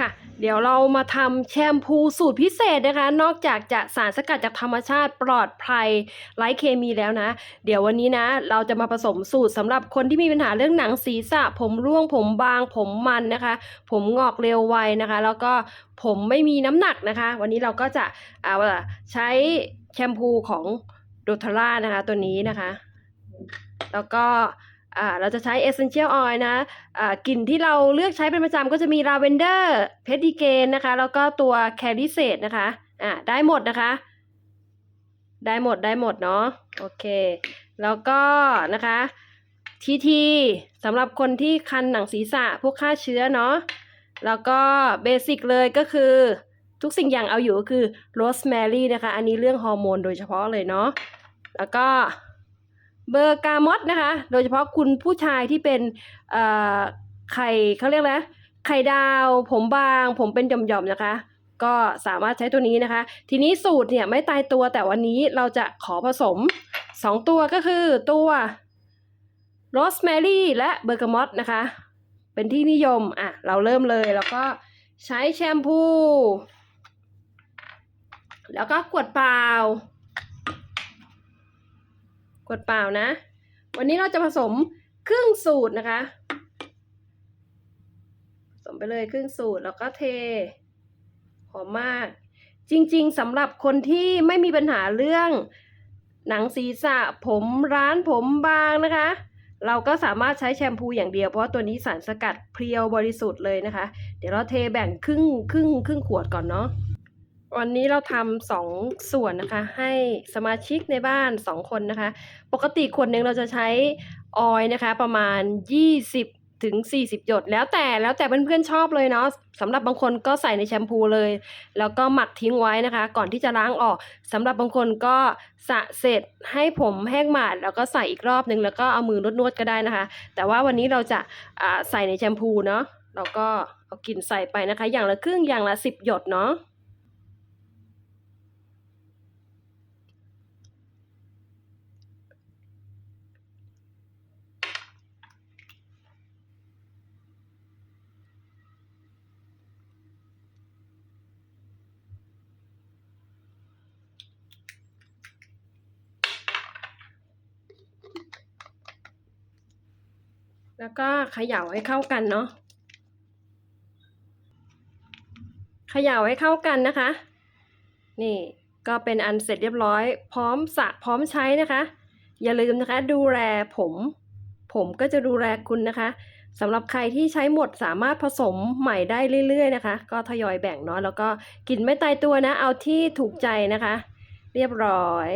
ค่ะ เดี๋ยวเรามาทำแชมพูสูตรพิเศษนะคะ นอกจากจะสารสกัดจากธรรมชาติปลอดภัยไร้เคมีแล้วนะ เดี๋ยววันนี้นะ เราจะมาผสมสูตรสำหรับคนที่มีปัญหาเรื่องหนังศีรษะ ผมร่วงผมบาง ผมมันนะคะ ผมงอกเร็วไวนะคะ แล้วก็ผมไม่มีน้ำหนักนะคะ วันนี้เราก็จะเอาใช้แชมพูของโดทาร่านะคะ ตัวนี้นะคะ แล้วก็ อ่าเราจะใช้ Essential Oil นะอ่ากลิ่นที่เราเลือกใช้เป็นประจำก็จะมี Lavender p e t i g a n นะคะ แล้วก็ตัว c a r i s a t e นะคะอ่าได้หมดนะคะ ได้หมดได้หมดเนาะโอเค แล้วก็นะคะทีทีสำหรับคนที่คันหนังศีรษะพวกฆ่าเชื้อเนาะแล้วก็เบสิกเลยก็คือทุกสิ่งอย่างเอาอยู่ก็คือโรสแมรี่นะคะ อันนี้เรื่องฮอร์โมนโดยเฉพาะเลยเนาะแล้วก็ เบอร์กามอตนะคะ โดยเฉพาะคุณผู้ชายที่เป็นไข่เขาเรียกนะไข่ดาว ผมบาง ผมเป็นหย่อมๆนะคะ ก็สามารถใช้ตัวนี้นะคะ ทีนี้สูตรเนี่ยไม่ตายตัวแต่วันนี้เราจะขอผสม 2 ตัวก็คือตัวโรสแมรี่และเบอร์กามอตนะคะ เป็นที่นิยมอะเราเริ่มเลยแล้วก็ใช้แชมพู แล้วก็ขวดเปล่า ขวดเปล่านะ วันนี้เราจะผสมครึ่งสูตรนะคะ ผสมไปเลยครึ่งสูตรแล้วก็เท หอมมาก จริงๆสำหรับคนที่ไม่มีปัญหาเรื่องหนังศีรษะผมร้านผมบางนะคะ เราก็สามารถใช้แชมพูอย่างเดียวเพราะว่าตัวนี้สารสกัดเพียวบริสุทธิ์เลยนะคะ เดี๋ยวเราเทแบ่งครึ่งครึ่งครึ่งขวดก่อนเนาะ วันนี้เราทำสองส่วนนะคะ ให้สมาชิกในบ้านสองคนนะคะ ปกติขวดหนึ่งเราจะใช้ออยนะคะ ประมาณ 20ถึง40 หยด แล้วแต่แล้วแต่เพื่อนๆชอบเลยเนาะสำหรับบางคนก็ใส่ในแชมพูเลย แล้วก็หมักทิ้งไว้นะคะ ก่อนที่จะล้างออกสำหรับบางคนก็สระเสร็จให้ผมแห้งหมาดแล้วก็ใส่อีกรอบนึงแล้วก็เอามือนวดๆก็ได้นะคะ แต่ว่าวันนี้เราจะใส่ในแชมพูเนาะเราก็เอากลิ่นใส่ไปนะคะ อย่างละครึ่งอย่างละ 10 หยดเนาะ แล้วก็เขย่าให้เข้ากันเนาะเขย่าให้เข้ากันนะคะ นี่ก็เป็นอันเสร็จเรียบร้อย พร้อมสระพร้อมใช้นะคะ อย่าลืมนะคะ ดูแลผม ผมก็จะดูแลคุณนะคะสำหรับใครที่ใช้หมดสามารถผสมใหม่ได้เรื่อยๆนะคะ ก็ทยอยแบ่งเนาะแล้วก็กินไม่ตายตัวนะ เอาที่ถูกใจนะคะ เรียบร้อย